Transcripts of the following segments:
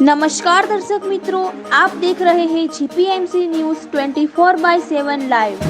નમસ્કાર દર્શક મિત્રો આપ દેખ રહે હે GPMC news 24 by seven live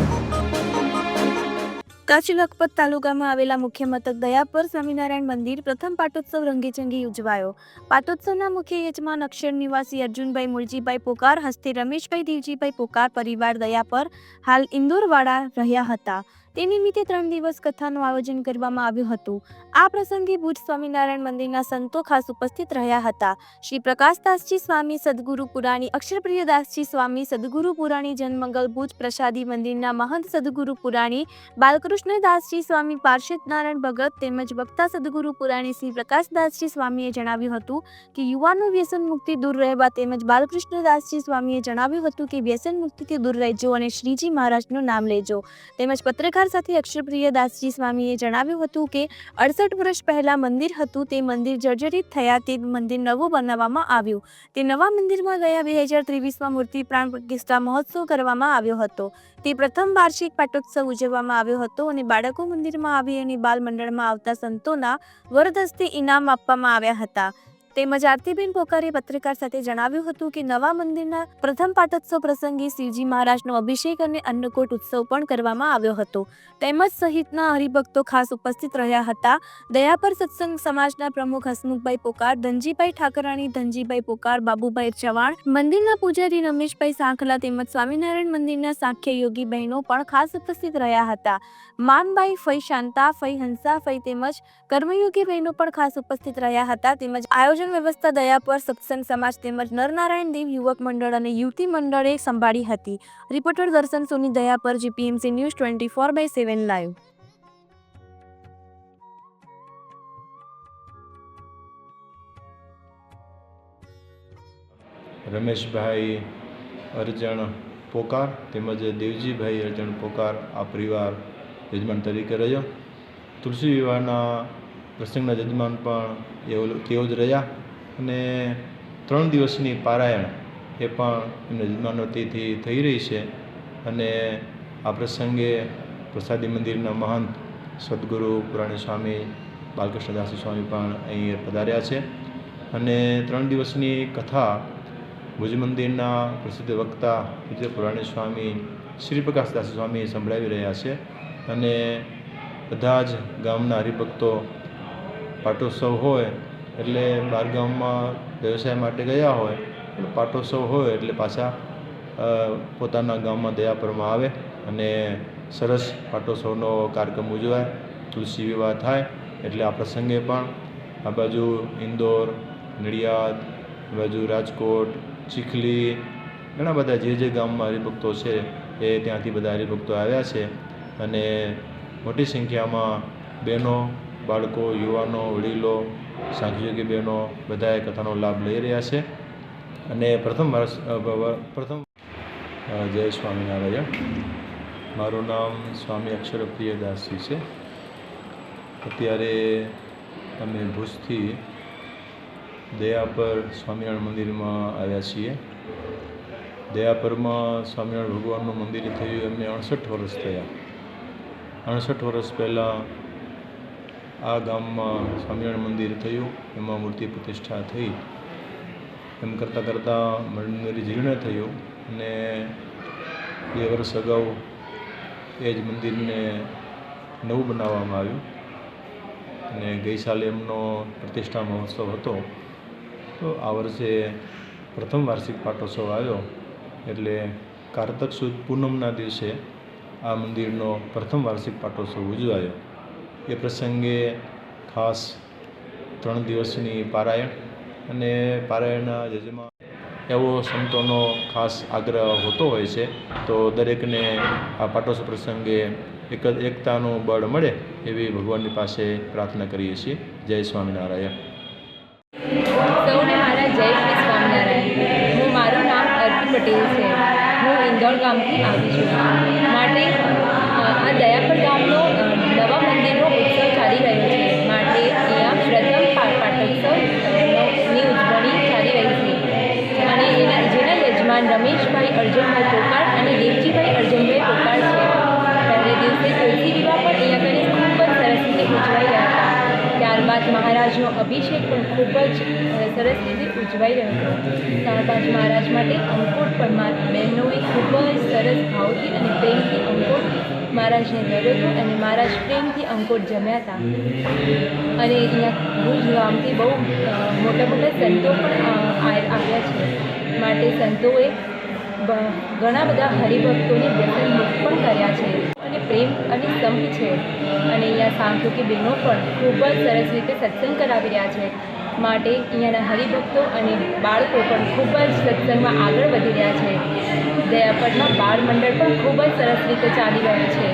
Kutch Lakhpat તાલુકામાં આવેલા મુખ્ય મથક દયાપર સ્વામિનારાયણ મંદિર પ્રથમ પાટોત્સવ રંગેચંગી ઉજવાયો. પાટોત્સવના મુખ્ય યજમાન અક્ષર નિવાસી અર્જુનભાઈ મુળજીભાઈ પોકાર, હસ્તે રમેશભાઈ દેવજીભાઈ પોકાર પરિવાર દયાપર હાલ ઇન્દોરવાડા રહ્યા હતા. તે નિમિત્તે ત્રણ દિવસ કથાનું આયોજન કરવામાં આવ્યું હતું. આ પ્રસંગે ભુજ સ્વામિનારાયણ મંદિરના સંતો ખાસ ઉપસ્થિત રહ્યા હતા. શ્રી પ્રકાશદાસજી સ્વામી સદગુરુ પુરાણી, અક્ષરપ્રિયદાસજી સ્વામી સદગુરુ પુરાણી, જન્મંગલ ભુજ પ્રસાદી મંદિરના મહંત સદગુરુ પુરાણી, બાલકૃષ્ણદાસજી સ્વામી પાર્ષદ નારાયણ ભગત તેમજ વક્તા સદગુરુ પુરાણી શ્રી પ્રકાશદાસજી સ્વામીએ જણાવ્યું હતું કે યુવાનો વ્યસન મુક્તિ દૂર રહેવા તેમજ બાલકૃષ્ણદાસજી સ્વામીએ જણાવ્યું હતું કે વ્યસન મુક્તિથી દૂર રહેજો અને શ્રીજી મહારાજનું નામ લેજો. તેમજ પત્રકાર સાથે અક્ષરપ્રિય દાસજી સ્વામીએ જણાવ્યું હતું કે, અડસઠ વર્ષ પહેલાં મંદિર હતું, તે મંદિર જર્જરિત થયા, તે મંદિર નવું બનાવવામાં આવ્યું. તે નવા મંદિરમાં ગયા બે હજાર ત્રેવીસમાં મૂર્તિ પ્રાણ પ્રતિષ્ઠા મહોત્સવ કરવામાં આવ્યો હતો. તે પ્રથમ વાર્ષિક પાટોત્સવ ઉજવવામાં આવ્યો હતો અને બાળકો મંદિરમાં આવી અને બાલ મંડળમાં આવતા સંતોના વરદસ્તે ઇનામ આપવામાં આવ્યા હતા. તેમજ આરતીબેન પોકારે પત્રકાર સાથે જણાવ્યું હતું કે નવા મંદિરના પ્રથમ પાટોત્સવ પ્રસંગે શિવજી મહારાજનો અભિષેક અને અન્નકૂટ ઉત્સવ પણ કરવામાં આવ્યો હતો. તેમજ સહિતના હરિભક્તો ખાસ ઉપસ્થિત રહ્યા હતા. દયાપર સત્સંગ સમાજના પ્રમુખ હસમુખભાઈ પોકાર, ધનજીભાઈ ઠાકરાણી, ધનજીભાઈ પોકાર, બાબુભાઈ ચવાણ, મંદિરના પૂજારી રમેશભાઈ સાંખલા તેમજ સ્વામિનારાયણ મંદિરના સાખ્ય યોગી બહેનો પણ ખાસ ઉપસ્થિત રહ્યા હતા. માનબાઈ, ફઈ શાંતા, ફઈ હંસા, ફઈ તેમજ કર્મયોગી બહેનો પણ ખાસ ઉપસ્થિત રહ્યા હતા. તેમજ આયોજન વ્યવસ્થા, દયા સત્સંગ સમાજ તેમજ નરનારાયણ દેવ યુવક મંડળ અને યુવતી મંડળે સંભાળી હતી. રિપોર્ટર દર્શન સોની દયા GPMC news twenty four by seven live. Rameshbhai Arjan Pokar તેમજ દેવજીભાઈ અરજણ પોકાર આ પરિવાર યજમાન તરીકે રહ્યો. તુલસી વિવાહના પ્રસંગના યજમાન પણ એવો તેઓ જ રહ્યા. અને ત્રણ દિવસની પારાયણ એ પણ એમને યજમાનોથી થઈ રહી છે. અને આ પ્રસંગે પ્રસાદી મંદિરના મહંત સદગુરુ પુરાણી સ્વામી બાલકૃષ્ણદાસી સ્વામી પણ અહીં પધાર્યા છે. અને ત્રણ દિવસની કથા ભુજ મંદિરના પ્રસિદ્ધ વક્તા વિજય પુરાણી સ્વામી શ્રી પ્રકાશદાસ સ્વામી સંભળાવી રહ્યા છે. અને બધા જ ગામના હરિભક્તો પાટોત્સવ હોય એટલે બાર ગામમાં વ્યવસાય માટે ગયા હોય પાટોત્સવ હોય એટલે પાછા પોતાના ગામમાં દયાપરમાં આવે અને સરસ પાટોત્સવનો કાર્યક્રમ ઉજવાય, તુલસી વિવાહ થાય એટલે આ પ્રસંગે પણ આ બાજુ ઇન્દોર, નડિયાદ, આ બાજુ રાજકોટ, ચીખલી, ઘણા બધા જે જે ગામમાં હરિભક્તો છે એ ત્યાંથી બધા હરિભક્તો આવ્યા છે અને મોટી સંખ્યામાં બહેનો બાળકો, યુવાનો, વડીલો સાંખીયોગી બહેનો બધાએ કથાનો લાભ લઈ રહ્યા છે. અને પ્રથમ વર્ષ પ્રથમ જય સ્વામિનારાયણ. મારું નામ સ્વામી અક્ષરપ્રિયદાસજી છે. અત્યારે અમે ભુજથી દયાપર સ્વામિનારાયણ મંદિરમાં આવ્યા છીએ. દયાપરમાં સ્વામિનારાયણ ભગવાનનું મંદિર થયું એમને અડસઠ વર્ષ થયા. અડસઠ વર્ષ પહેલાં આ ગામમાં સ્વામિનારાયણ મંદિર થયું, એમાં મૂર્તિ પ્રતિષ્ઠા થઈ. એમ કરતાં કરતાં મંદિર જીર્ણ થયું અને બે વર્ષ અગાઉ એ જ મંદિરને નવું બનાવવામાં આવ્યું. અને ગઈ સાલે એમનો પ્રતિષ્ઠા મહોત્સવ હતો. તો આ વર્ષે પ્રથમ વાર્ષિક પાટોત્સવ આવ્યો. એટલે કારતક સુદ પૂનમના દિવસે આ મંદિરનો પ્રથમ વાર્ષિક પાટોત્સવ ઉજવાયો. એ પ્રસંગે ખાસ ત્રણ દિવસની પારાયણ અને પારાયણના યજમાન એવો સંતોનો ખાસ આગ્રહ હોતો હોય છે, તો દરેકને આ પાટોત્સવ પ્રસંગે એક એકતાનું બળ મળે એવી ભગવાનની પાસે પ્રાર્થના કરીએ છીએ. જય સ્વામિનારાયણ. પટેલ છે. હું ઇન્દોર ગામથી આવી છું. માટે આ દયાપર ગામનો નવા મંદિરનો ઉત્સવ ચાલી રહ્યો છે. માટે અહીંયા પ્રથમ પાટોત્સવની ઉજવણી ચાલી રહી છે. અને એના, જેના યજમાન રમેશભાઈ અર્જુનભાઈ પોકાર અને દેવજીભાઈ અર્જુનભાઈ પોકાર છે. પહેલે દિવસે તુલસી વિવાહ પણ અહીંયા કરી ખૂબ જ સરસ રીતે ઉજવાઈ રહ્યા હતા. ત્યારબાદ મહારાજનો અભિષેક પણ ખૂબ જ સરસ રીતે ઉજવાઈ રહ્યો હતો. ત્યારબાદ મહારાજ માટે અંકુટ પણ બહેનોએ ખૂબ જ સરસ ભાવથી અને પ્રેમથી અંકુટ જે હતો અને મહારાજ પ્રેમથી અંકુટ જમ્યા હતા. અને અહીંયા ભુજ ગામથી બહુ મોટા મોટા સંતો પણ આવ્યા છે. માટે સંતોએ ઘણા બધા હરિભક્તોને વ્યસન મુક્ત પણ કર્યા છે. અને પ્રેમ અને સંપ છે. અને અહીંયા સાંખ્યોકી બહેનો પણ ખૂબ જ સરસ રીતે સત્સંગ કરાવી રહ્યા છે. માટે અહીંયાના હરિભક્તો અને બાળકો પણ ખૂબ જ સત્સંગમાં આગળ વધી રહ્યા છે. દયાપટમાં બાળ મંડળ પણ ખૂબ જ સરસ રીતે ચાલી રહ્યું છે.